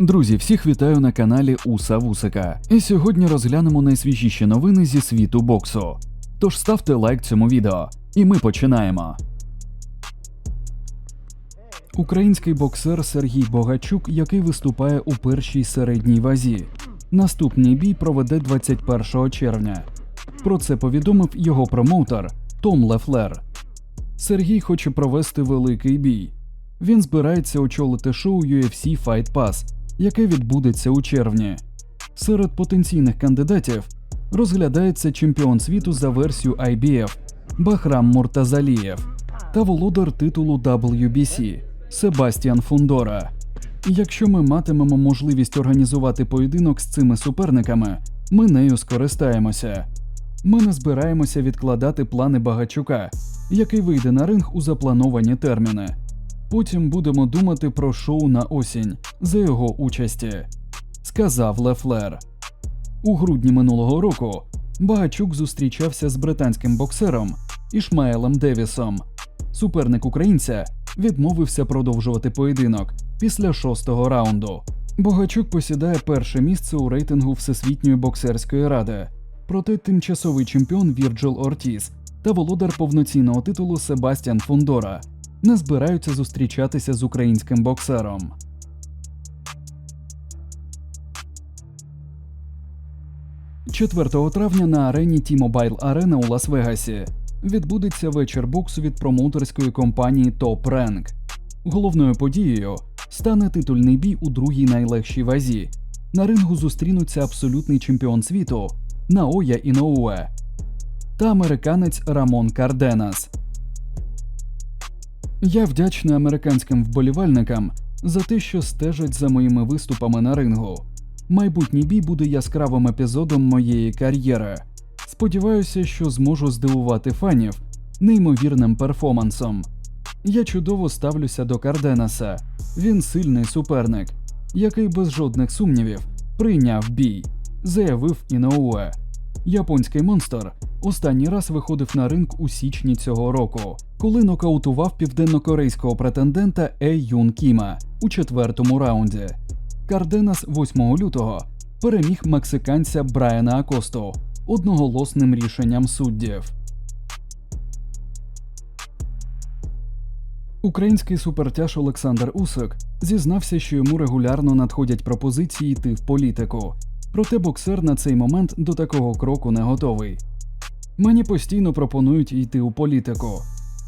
Друзі, всіх вітаю на каналі Уса Вусика. І сьогодні розглянемо найсвіжіші новини зі світу боксу. Тож ставте лайк цьому відео, і ми починаємо. Український боксер Сергій Богачук, який виступає у першій середній вазі. Наступний бій проведе 21 червня. Про це повідомив його промоутер Том Лефлер. Сергій хоче провести великий бій. Він збирається очолити шоу UFC Fight Pass, яке відбудеться у червні. Серед потенційних кандидатів розглядається чемпіон світу за версію IBF Бахрам Муртазалієв та володар титулу WBC Себастіан Фундора. І Якщо ми матимемо можливість організувати поєдинок з цими суперниками, ми нею скористаємося. Ми не збираємося відкладати плани Багачука, який вийде на ринг у заплановані терміни. Потім будемо думати про шоу на осінь за його участі, сказав Лефлер. У грудні минулого року Багачук зустрічався з британським боксером Ішмаелем Девісом. Суперник українця відмовився продовжувати поєдинок після шостого раунду. Богачук посідає перше місце у рейтингу Всесвітньої боксерської ради, проте тимчасовий чемпіон Вірджил Ортіс та володар повноцінного титулу Себастьян Фундора не збираються зустрічатися з українським боксером. – 4 травня на арені T-Mobile Arena у Лас-Вегасі відбудеться вечір боксу від промоутерської компанії Top Rank. Головною подією стане титульний бій у другій найлегшій вазі. На рингу зустрінуться абсолютний чемпіон світу Наоя Іноуе та американець Рамон Карденас. Я вдячний американським вболівальникам за те, що стежать за моїми виступами на рингу. Майбутній бій буде яскравим епізодом моєї кар'єри. Сподіваюся, що зможу здивувати фанів неймовірним перформансом. Я чудово ставлюся до Карденаса. Він сильний суперник, який без жодних сумнівів прийняв бій, заявив Іноуе. Японський монстр останній раз виходив на ринг у січні цього року, коли нокаутував південнокорейського претендента Е Юн Кіма у четвертому раунді. Карденас 8 лютого переміг мексиканця Брайана Акосту одноголосним рішенням суддів. Український супертяж Олександр Усик зізнався, що йому регулярно надходять пропозиції йти в політику. Проте боксер на цей момент до такого кроку не готовий. Мені постійно пропонують йти у політику.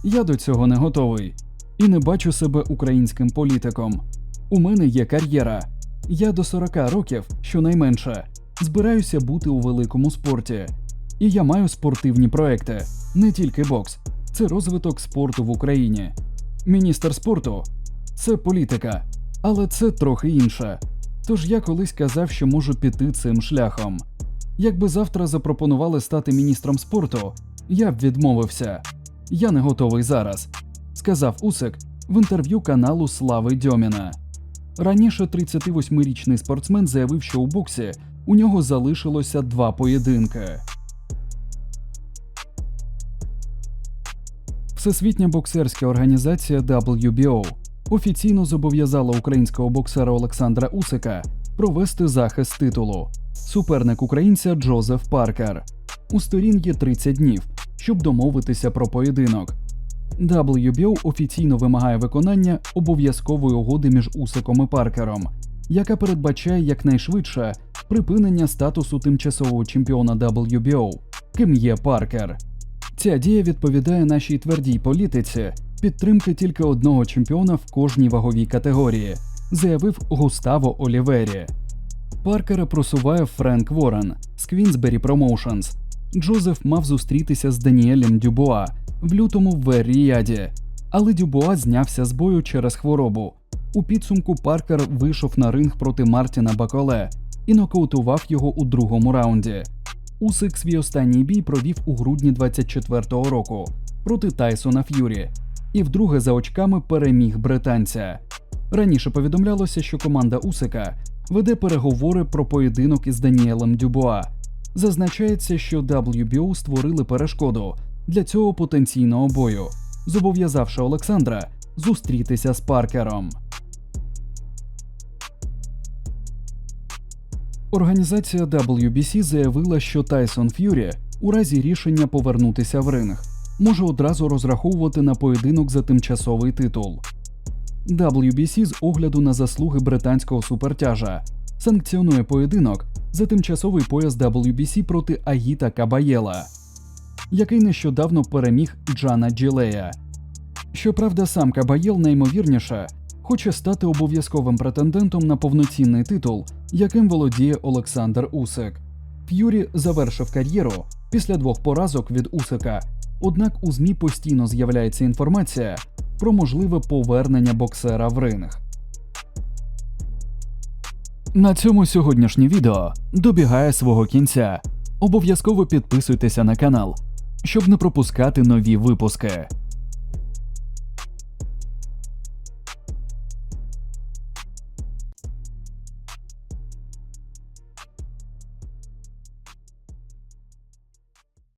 Я до цього не готовий і не бачу себе українським політиком. У мене є кар'єра. Я до 40 років, щонайменше, збираюся бути у великому спорті. І я маю спортивні проекти, не тільки бокс, це розвиток спорту в Україні. Міністр спорту це політика, але це трохи інше. Тож я колись казав, що можу піти цим шляхом. Якби завтра запропонували стати міністром спорту, я б відмовився. Я не готовий зараз, сказав Усик в інтерв'ю каналу Слави Дьоміна. Раніше 38-річний спортсмен заявив, що у боксі у нього залишилося два поєдинки. Всесвітня боксерська організація WBO офіційно зобов'язала українського боксера Олександра Усика провести захист титулу. Суперник українця Джозеф Паркер. У сторін є 30 днів, щоб домовитися про поєдинок. WBO офіційно вимагає виконання обов'язкової угоди між Усиком і Паркером, яка передбачає якнайшвидше припинення статусу тимчасового чемпіона WBO, ким є Паркер. Ця дія відповідає нашій твердій політиці підтримки тільки одного чемпіона в кожній ваговій категорії, заявив Густаво Олівері. Паркера просуває Френк Ворен з Queensberry Promotions. Джозеф мав зустрітися з Даніелем Дюбуа в лютому в Верріяді, але Дюбуа знявся з бою через хворобу. У підсумку Паркер вийшов на ринг проти Мартіна Баколе і нокаутував його у другому раунді. Усик свій останній бій провів у грудні 24-го року проти Тайсона Ф'юрі і вдруге за очками переміг британця. Раніше повідомлялося, що команда Усика веде переговори про поєдинок із Даніелем Дюбуа. Зазначається, що WBO створили перешкоду для цього потенційного бою, зобов'язавши Олександра зустрітися з Паркером. Організація WBC заявила, що Тайсон Ф'юрі у разі рішення повернутися в ринг може одразу розраховувати на поєдинок за тимчасовий титул. WBC з огляду на заслуги британського супертяжа санкціонує поєдинок за тимчасовий пояс WBC проти Агіта Кабаєла, який нещодавно переміг Джана Джилея. Щоправда, сам Кабаєл найімовірніше хоче стати обов'язковим претендентом на повноцінний титул, яким володіє Олександр Усик. Ф'юрі завершив кар'єру після двох поразок від Усика, однак у ЗМІ постійно з'являється інформація про можливе повернення боксера в ринг. На цьому сьогоднішнє відео добігає свого кінця. Обов'язково підписуйтеся на канал, щоб не пропускати нові випуски.